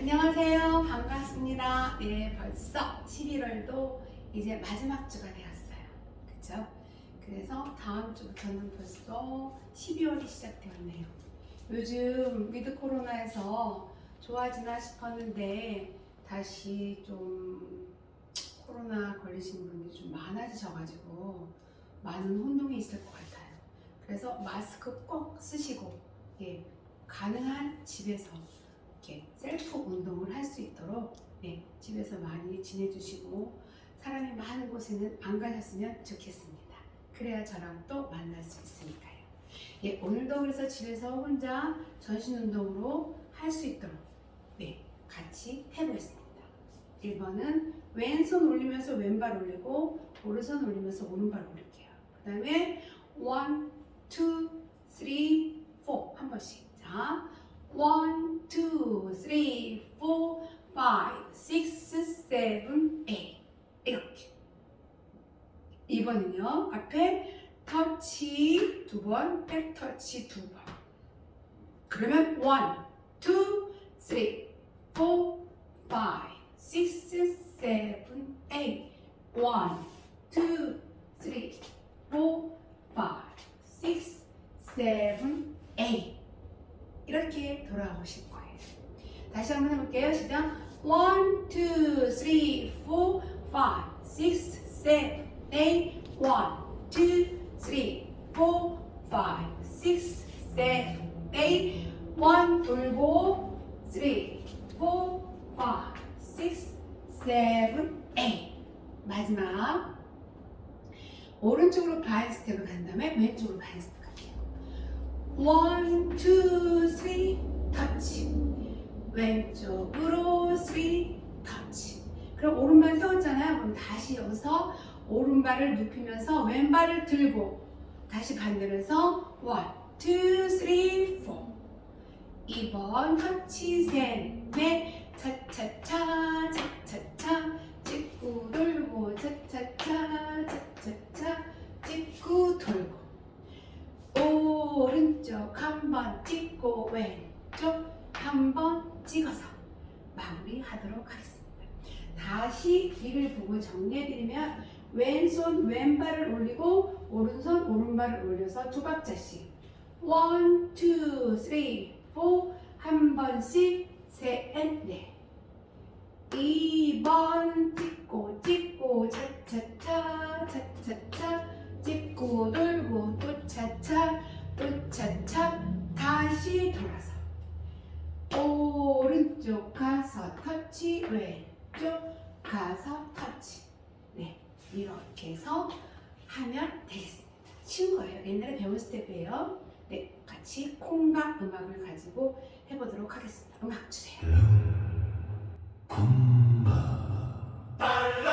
안녕하세요. 반갑습니다. 네, 벌써 11월도 이제 마지막 주가 되었어요. 그쵸? 그래서 다음 주부터는 벌써 12월이 시작되었네요. 요즘 위드 코로나에서 좋아지나 싶었는데 다시 좀 코로나 걸리신 분들이 좀 많아지셔가지고 많은 혼동이 있을 것 같아요. 그래서 마스크 꼭 쓰시고 예, 가능한 집에서 이렇게 셀프 운동을 할 수 있도록 네, 집에서 많이 지내주시고 사람이 많은 곳에는 안 가셨으면 좋겠습니다. 그래야 저랑 또 만날 수 있으니까요. 예, 오늘도 그래서 집에서 혼자 전신 운동으로 할 수 있도록 네, 같이 해보겠습니다. 1번은 왼손 올리면서 왼발 올리고 오른손 올리면서 오른발 올릴게요. 그 다음에 1, 2, 3, 4 한 번씩 자 1, 2, 3, 4, 5, 6, 7, 8 이렇게. 2번은요 앞에 터치 두 번, 백 터치 두 번. 그러면 1, 2, 3, 4, 5, 6, 7, 8 1, 2, 3, 4, 5, 6, 7, 8 이렇게 돌아오실 거예요. 다시 한번 해볼게요. 시작. 1, 2, 3, 4, 5, 6, 7, 8 1, 2, 3, 4, 5, 6, 7, 8 1 돌고 3, 4, 5, 6, 7, 8 마지막 오른쪽으로 바이 스텝을 간 다음에 왼쪽으로 바이 스텝 1, 2, 3 터치 왼쪽으로 3 터치 그럼 오른발 세웠잖아요. 그럼 다시 여기서 오른발을 눕히면서 왼발을 들고 다시 해서 1, 2, 3, 4 2번 터치 셋 넷 차차차 차차차 찍고 돌고 차차차 차차차 찍고 돌고 오른쪽 한 번 찍고 왼쪽 한 번 찍어서 마무리하도록 하겠습니다. 다시 뒤를 보고 정리해드리면 왼손 왼발을 올리고 오른손 오른발을 올려서 두 박자씩. 1, 2, 3, 4한 번씩. 셋, 넷 2번 찍고 찍고 차차차 차차차. 찍고 돌고 또 차차 또 차차 다시 돌아서 오른쪽 가서 터치 왼쪽 가서 터치. 네 이렇게 해서 하면 되겠습니다. 쉬운 거예요. 옛날에 배운 스텝이에요. 네 같이 콩과 음악을 가지고 해보도록 하겠습니다. 음악 주세요. 왼손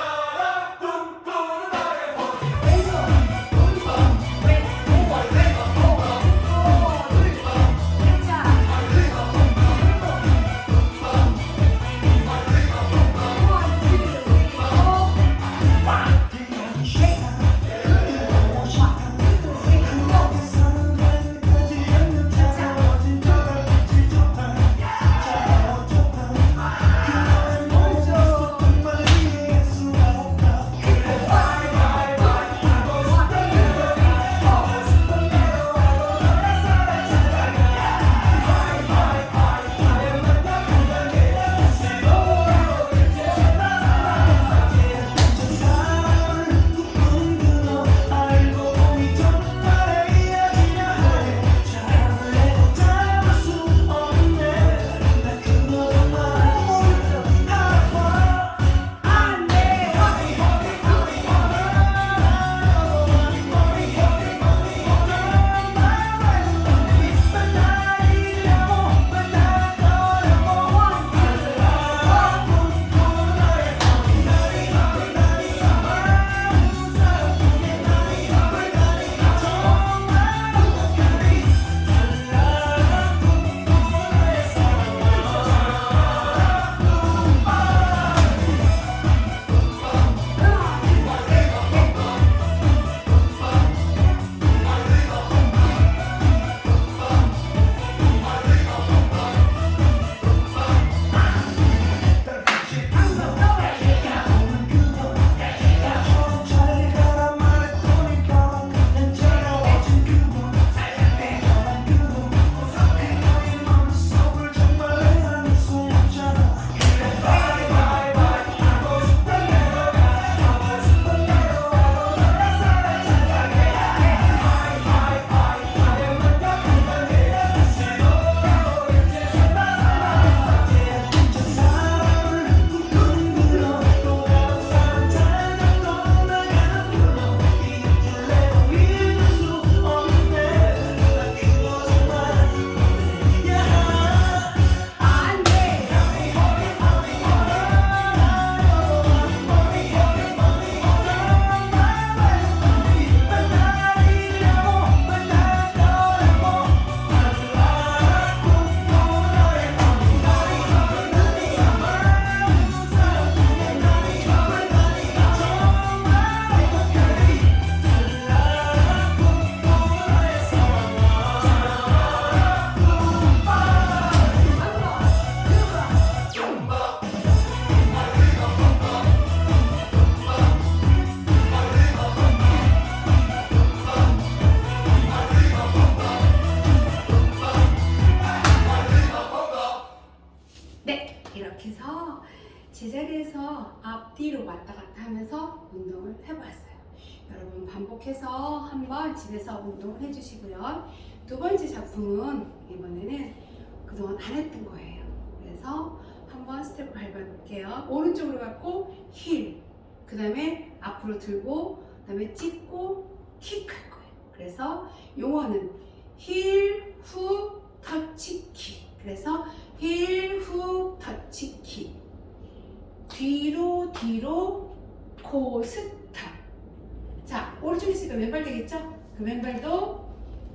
네, 이렇게 해서 제자리에서 앞뒤로 왔다 갔다 하면서 운동을 해보았어요. 여러분 반복해서 한번 집에서 운동을 해주시고요. 두 번째 작품은 이번에는 그동안 안 했던 거예요. 그래서 한번 스텝 밟아볼게요. 오른쪽으로 갖고 힐, 그 다음에 앞으로 들고, 그 다음에 찍고 킥 할 거예요. 그래서 용어는 힐, 그 왼발도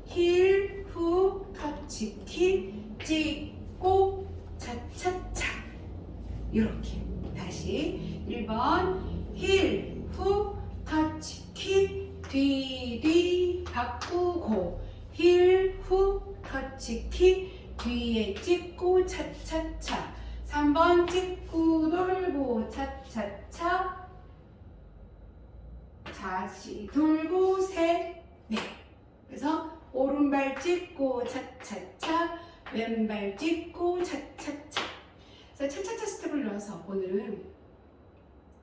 힐, 후, 터치, 킥, 찍고, 차차차. 이렇게. 다시 1번 힐, 후, 터치, 킥, 뒤, 뒤, 바꾸고 힐, 후, 터치, 킥, 뒤에 찍고 차차차 3번 찍고 돌고 차차차 다시 돌고 셋, 넷 그래서 오른발 찍고 차차차 왼발 찍고 차차차 그래서 차차차 스텝을 넣어서 오늘은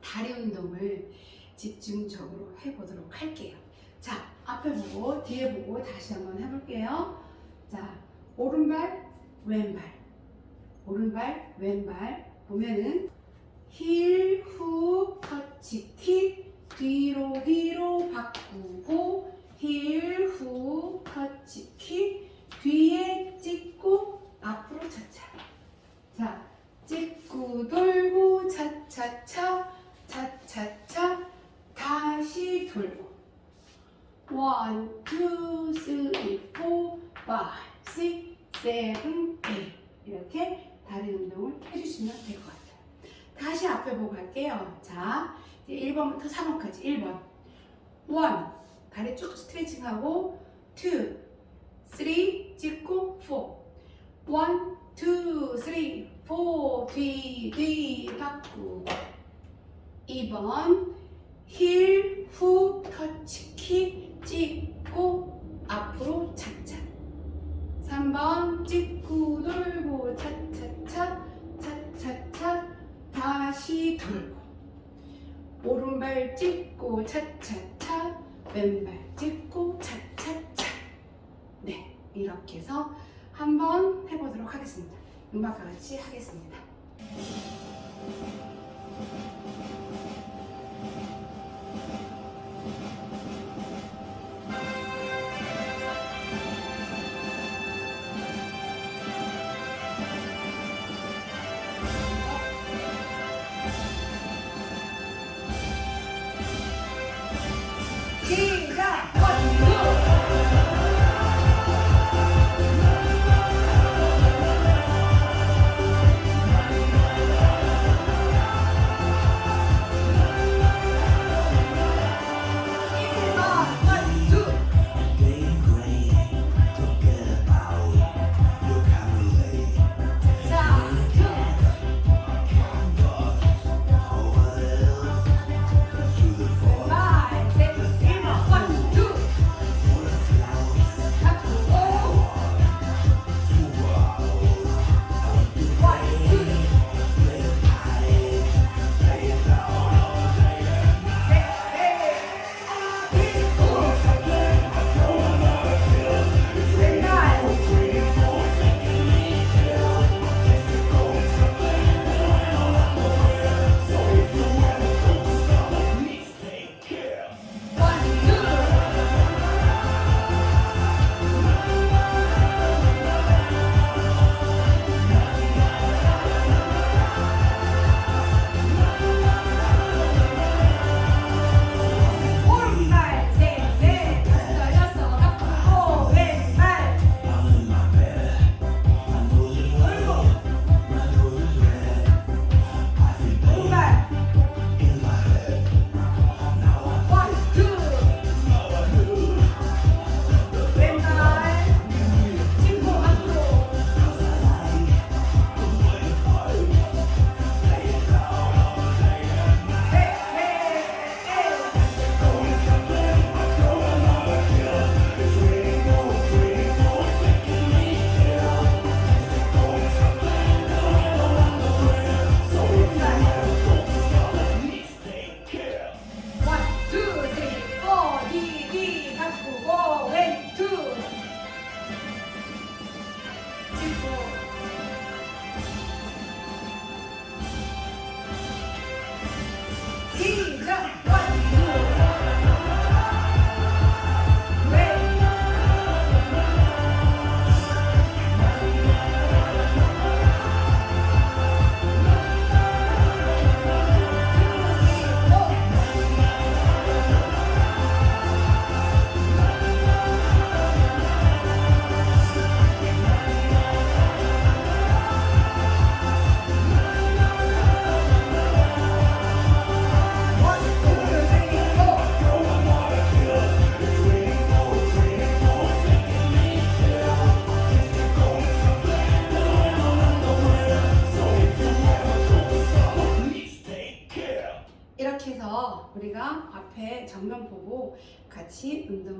다리 운동을 집중적으로 해보도록 할게요. 자, 앞에 보고 뒤에 보고 다시 한번 해볼게요. 자, 오른발, 왼발, 오른발, 왼발 보면은 힐, 후, 터치, 킥, 뒤로 뒤로 바꾸고 힐, 후, 터치, 킥, 뒤에 찍고 앞으로 차차. 자, 찍고 돌고 차차차 차차차 다시 돌고 원, 투, 쓰리, 포, 파이, 식, 세븐, 에잇 이렇게 다리 운동을 해주시면 될 것 같아요. 다시 앞에 자, 이제 1번부터 4번까지. 1번. 원, 다리 쭉 스트레칭하고 투, 쓰리, 찍고 포. 원, 투, 쓰리, 포, 뒤, 뒤, 바꾸고. 2번. 힐, 후, 터치, 킥, 찍고 앞으로 차차 3번 찍고 돌고 차차차 차차차 다시 돌고 오른발 찍고 차차차 찍고 차차차. 네 이렇게 해서 한번 해보도록 하겠습니다. 음악과 같이 하겠습니다. 시작!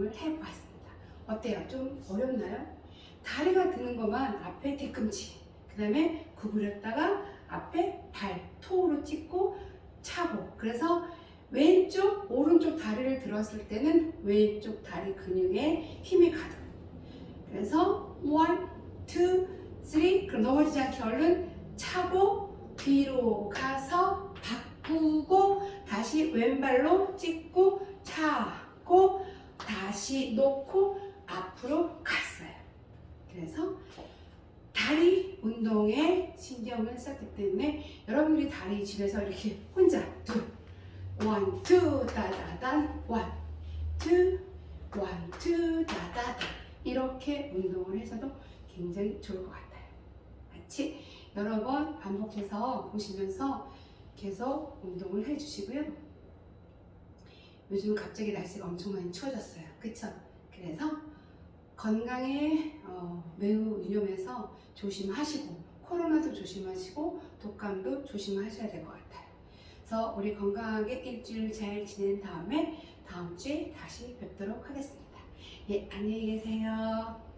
운동을 해보았습니다. 어때요? 좀 어렵나요? 다리가 드는 것만 앞에 뒤꿈치, 그 다음에 구부렸다가 앞에 발, 토우로 찍고 차고. 그래서 왼쪽, 오른쪽 다리를 들었을 때는 왼쪽 다리 근육에 힘이 가득. 그래서 one, two, three. 그럼 넘어지지 않게 얼른 차고 뒤로 가서 바꾸고 다시 왼발로 찍고 차고 다시 놓고 앞으로 갔어요. 그래서 다리 운동에 신경을 썼기 때문에 여러분들이 다리 집에서 이렇게 혼자 둘, 원, 투, 따다단, 원, 투, 원, 투, 따다단 이렇게 운동을 해서도 굉장히 좋을 것 같아요. 같이 여러 번 반복해서 보시면서 계속 운동을 해주시고요. 요즘 갑자기 날씨가 엄청 많이 추워졌어요. 그쵸? 그래서 건강에 어, 매우 유념해서 조심하시고 코로나도 조심하시고 독감도 조심하셔야 될 것 같아요. 그래서 우리 건강하게 일주일 잘 지낸 다음에 다음 주에 다시 뵙도록 하겠습니다. 예, 안녕히 계세요.